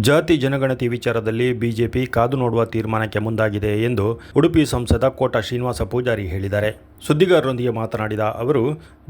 ಜಾತಿ ಜನಗಣತಿ ವಿಚಾರದಲ್ಲಿ ಬಿಜೆಪಿ ಕಾದು ನೋಡುವ ತೀರ್ಮಾನಕ್ಕೆ ಮುಂದಾಗಿದೆ ಎಂದು ಉಡುಪಿ ಸಂಸದ ಕೋಟ ಶ್ರೀನಿವಾಸ ಪೂಜಾರಿ ಹೇಳಿದ್ದಾರೆ. ಸುದ್ದಿಗಾರರೊಂದಿಗೆ ಮಾತನಾಡಿದ ಅವರು,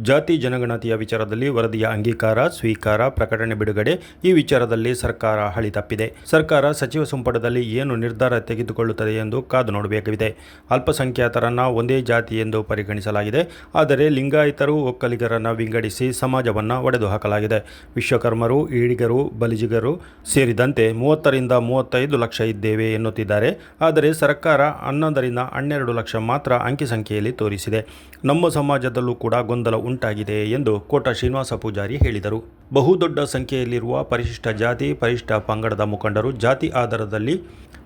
ಜಾತಿ ಜನಗಣತಿಯ ವಿಚಾರದಲ್ಲಿ ವರದಿಯ ಅಂಗೀಕಾರ, ಸ್ವೀಕಾರ, ಪ್ರಕಟಣೆ ಬಿಡುಗಡೆ ಈ ವಿಚಾರದಲ್ಲಿ ಸರ್ಕಾರ ಹಳಿ ತಪ್ಪಿದೆ. ಸರ್ಕಾರ ಸಚಿವ ಸಂಪುಟದಲ್ಲಿ ಏನು ನಿರ್ಧಾರ ತೆಗೆದುಕೊಳ್ಳುತ್ತದೆ ಎಂದು ಕಾದು ನೋಡಬೇಕಿದೆ ಅಲ್ಪಸಂಖ್ಯಾತರನ್ನ ಒಂದೇ ಜಾತಿ ಎಂದು ಪರಿಗಣಿಸಲಾಗಿದೆ. ಆದರೆ ಲಿಂಗಾಯತರು ಒಕ್ಕಲಿಗರನ್ನು ವಿಂಗಡಿಸಿ ಸಮಾಜವನ್ನು ಒಡೆದು ಹಾಕಲಾಗಿದೆ ವಿಶ್ವಕರ್ಮರು, ಈಡಿಗರು, ಬಲಿಜಿಗರು ಸೇರಿದಂತೆ ಮೂವತ್ತರಿಂದ ಮೂವತ್ತೈದು ಲಕ್ಷ ಇದ್ದೇವೆ ಎನ್ನುತ್ತಿದ್ದಾರೆ. ಆದರೆ ಸರ್ಕಾರ ಹನ್ನೊಂದರಿಂದ ಹನ್ನೆರಡು ಲಕ್ಷ ಮಾತ್ರ ಅಂಕಿ ಸಂಖ್ಯೆಯಲ್ಲಿ ತೋರಿಸಿದೆ. ನಮ್ಮ ಸಮಾಜದಲ್ಲೂ ಕೂಡ ಗೊಂದಲ ಉಂಟಾಗಿದೆ ಎಂದು ಕೋಟ ಶ್ರೀನಿವಾಸ ಪೂಜಾರಿ ಹೇಳಿದರು. ಬಹುದೊಡ್ಡ ಸಂಖ್ಯೆಯಲ್ಲಿರುವ ಪರಿಶಿಷ್ಟ ಜಾತಿ, ಪರಿಶಿಷ್ಟ ಪಂಗಡದ ಮುಖಂಡರು ಜಾತಿ ಆಧಾರದಲ್ಲಿ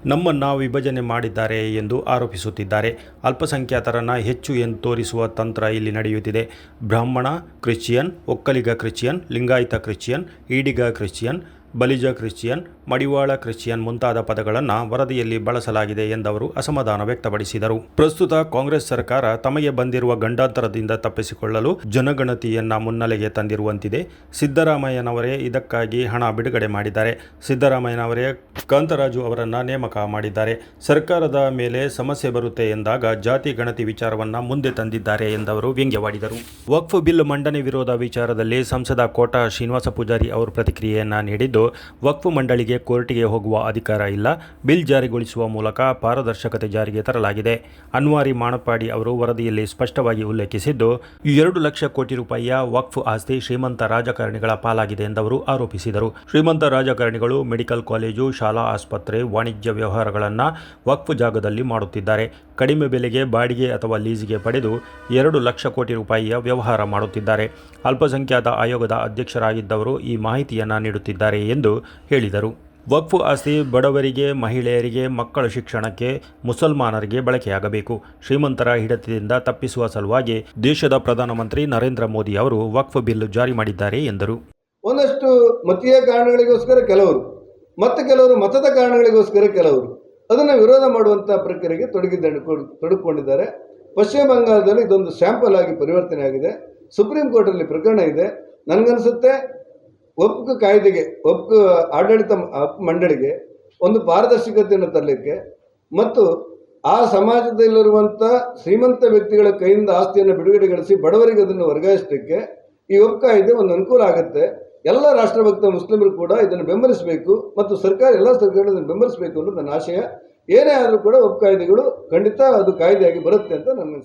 ನಮ್ಮನ್ನು ವಿಭಜನೆ ಮಾಡಿದ್ದಾರೆ ಎಂದು ಆರೋಪಿಸುತ್ತಿದ್ದಾರೆ. ಅಲ್ಪಸಂಖ್ಯಾತರನ್ನು ಹೆಚ್ಚು ಎಂದು ತೋರಿಸುವ ತಂತ್ರ ಇಲ್ಲಿ ನಡೆಯುತ್ತಿದೆ. ಬ್ರಾಹ್ಮಣ, Christian, Vokkaliga Christian, Lingayat Christian, Ediga Christian Balija Christian, Madivala Christian ಮುಂತಾದ ಪದಗಳನ್ನು ವರದಿಯಲ್ಲಿ ಬಳಸಲಾಗಿದೆ ಎಂದವರು ಅಸಮಾಧಾನ ವ್ಯಕ್ತಪಡಿಸಿದರು. ಪ್ರಸ್ತುತ ಕಾಂಗ್ರೆಸ್ ಸರ್ಕಾರ ತಮಗೆ ಬಂದಿರುವ ಗಂಡಾಂತರದಿಂದ ತಪ್ಪಿಸಿಕೊಳ್ಳಲು ಜನಗಣತಿಯನ್ನ ಮುನ್ನೆಲೆಗೆ ತಂದಿರುವಂತಿದೆ. ಸಿದ್ದರಾಮಯ್ಯನವರೇ ಇದಕ್ಕಾಗಿ ಹಣ ಬಿಡುಗಡೆ ಮಾಡಿದ್ದಾರೆ. ಸಿದ್ದರಾಮಯ್ಯನವರೇ ಕಾಂತರಾಜು ಅವರನ್ನು ನೇಮಕ ಮಾಡಿದ್ದಾರೆ. ಸರ್ಕಾರದ ಮೇಲೆ ಸಮಸ್ಯೆ ಬರುತ್ತೆ ಎಂದಾಗ ಜಾತಿ ಗಣತಿ ವಿಚಾರವನ್ನ ಮುಂದೆ ತಂದಿದ್ದಾರೆ ಎಂದವರು ವ್ಯಂಗ್ಯವಾಡಿದರು. ವಕ್ಫ್ ಬಿಲ್ ಮಂಡನೆ ವಿರೋಧ ವಿಚಾರದಲ್ಲಿ ಸಂಸದ ಕೋಟಾ ಶ್ರೀನಿವಾಸ ಪೂಜಾರಿ ಅವರು ಪ್ರತಿಕ್ರಿಯೆಯನ್ನ ನೀಡಿದ್ದು ವಕ್ಫ್ ಮಂಡಳಿಗೆ ಕೋರ್ಟಿಗೆ ಹೋಗುವ ಅಧಿಕಾರ ಇಲ್ಲ. ಬಿಲ್ ಜಾರಿಗೊಳಿಸುವ ಮೂಲಕ ಪಾರದರ್ಶಕತೆ ಜಾರಿಗೆ ತರಲಾಗಿದೆ. ಅನ್ವಾರಿ ಮಾಣಪಾಡಿ ಅವರು ವರದಿಯಲ್ಲಿ ಸ್ಪಷ್ಟವಾಗಿ ಉಲ್ಲೇಖಿಸಿದ್ದು, ಎರಡು ಲಕ್ಷ ಕೋಟಿ ರೂಪಾಯಿಯ ವಕ್ಫ್ ಆಸ್ತಿ ಶ್ರೀಮಂತ ರಾಜಕಾರಣಿಗಳ ಪಾಲಾಗಿದೆ ಎಂದವರು ಆರೋಪಿಸಿದರು. ಶ್ರೀಮಂತ ರಾಜಕಾರಣಿಗಳು ಮೆಡಿಕಲ್ ಕಾಲೇಜು, ಶಾಲಾ ಆಸ್ಪತ್ರೆ, ವಾಣಿಜ್ಯ ವ್ಯವಹಾರಗಳನ್ನು ವಕ್ಫ್ ಜಾಗದಲ್ಲಿ ಮಾಡುತ್ತಿದ್ದಾರೆ. ಕಡಿಮೆ ಬೆಲೆಗೆ ಬಾಡಿಗೆ ಅಥವಾ ಲೀಸ್ಗೆ ಪಡೆದು ಎರಡು ಲಕ್ಷ ಕೋಟಿ ರೂಪಾಯಿಯ ವ್ಯವಹಾರ ಮಾಡುತ್ತಿದ್ದಾರೆ. ಅಲ್ಪಸಂಖ್ಯಾತ ಆಯೋಗದ ಅಧ್ಯಕ್ಷರಾಗಿದ್ದವರು ಈ ಮಾಹಿತಿಯನ್ನು ನೀಡುತ್ತಿದ್ದಾರೆ ಎಂದು ಹೇಳಿದರು. ವಕ್ಫ್ ಆಸ್ತಿ ಬಡವರಿಗೆ, ಮಹಿಳೆಯರಿಗೆ, ಮಕ್ಕಳ ಶಿಕ್ಷಣಕ್ಕೆ, ಮುಸಲ್ಮಾನರಿಗೆ ಬಳಕೆಯಾಗಬೇಕು. ಶ್ರೀಮಂತರ ಹಿಡಿತದಿಂದ ತಪ್ಪಿಸುವ ಸಲುವಾಗಿ ದೇಶದ ಪ್ರಧಾನಮಂತ್ರಿ ನರೇಂದ್ರ ಮೋದಿ ಅವರು ವಕ್ಫ್ ಬಿಲ್ ಜಾರಿ ಮಾಡಿದ್ದಾರೆ ಎಂದರು. ಒಂದಷ್ಟು ಮತೀಯ ಕಾರಣಗಳಿಗೋಸ್ಕರ ಕೆಲವರು, ಮತ್ತು ಕೆಲವರು ಮತದ ಕಾರಣಗಳಿಗೋಸ್ಕರ ಕೆಲವರು ಅದನ್ನು ವಿರೋಧ ಮಾಡುವಂಥ ಪ್ರಕ್ರಿಯೆಗೆ ತೊಡಗಿದ್ದ, ತೊಡಗಿಕೊಂಡಿದ್ದಾರೆ. ಪಶ್ಚಿಮ ಬಂಗಾಳದಲ್ಲಿ ಇದೊಂದು ಸ್ಯಾಂಪಲ್ ಆಗಿ ಪರಿವರ್ತನೆ ಆಗಿದೆ ಸುಪ್ರೀಂ ಕೋರ್ಟಲ್ಲಿ ಪ್ರಕರಣ ಇದೆ. ನನಗನ್ಸುತ್ತೆ ಒಪ್ಕು ಕಾಯ್ದೆಗೆ ಒಪ್ಕು ಆಡಳಿತ ಮಂಡಳಿಗೆ ಒಂದು ಪಾರದರ್ಶಕತೆಯನ್ನು ತರಲಿಕ್ಕೆ ಮತ್ತು ಆ ಸಮಾಜದಲ್ಲಿರುವಂಥ ಶ್ರೀಮಂತ ವ್ಯಕ್ತಿಗಳ ಕೈಯಿಂದ ಆಸ್ತಿಯನ್ನು ಬಿಡುಗಡೆಗೊಳಿಸಿ ಬಡವರಿಗೆ ಅದನ್ನು ವರ್ಗಾಯಿಸಲಿಕ್ಕೆ ಈ ಒಪ್ ಕಾಯ್ದೆ ಒಂದು ಅನುಕೂಲ ಆಗುತ್ತೆ. ಎಲ್ಲ ರಾಷ್ಟ್ರಭಕ್ತ ಮುಸ್ಲಿಮರು ಕೂಡ ಇದನ್ನು ಬೆಂಬಲಿಸಬೇಕು ಮತ್ತು ಸರ್ಕಾರ, ಎಲ್ಲ ಸರ್ಕಾರಗಳು ಇದನ್ನು ಬೆಂಬಲಿಸಬೇಕು ಅನ್ನೋದು ನನ್ನ ಆಶಯ. ಏನೇ ಆದರೂ ಕೂಡ ಒಪ್ ಕಾಯ್ದೆಗಳು ಖಂಡಿತ ಅದು ಕಾಯ್ದೆಯಾಗಿ ಬರುತ್ತೆ ಅಂತ ನನ್ನ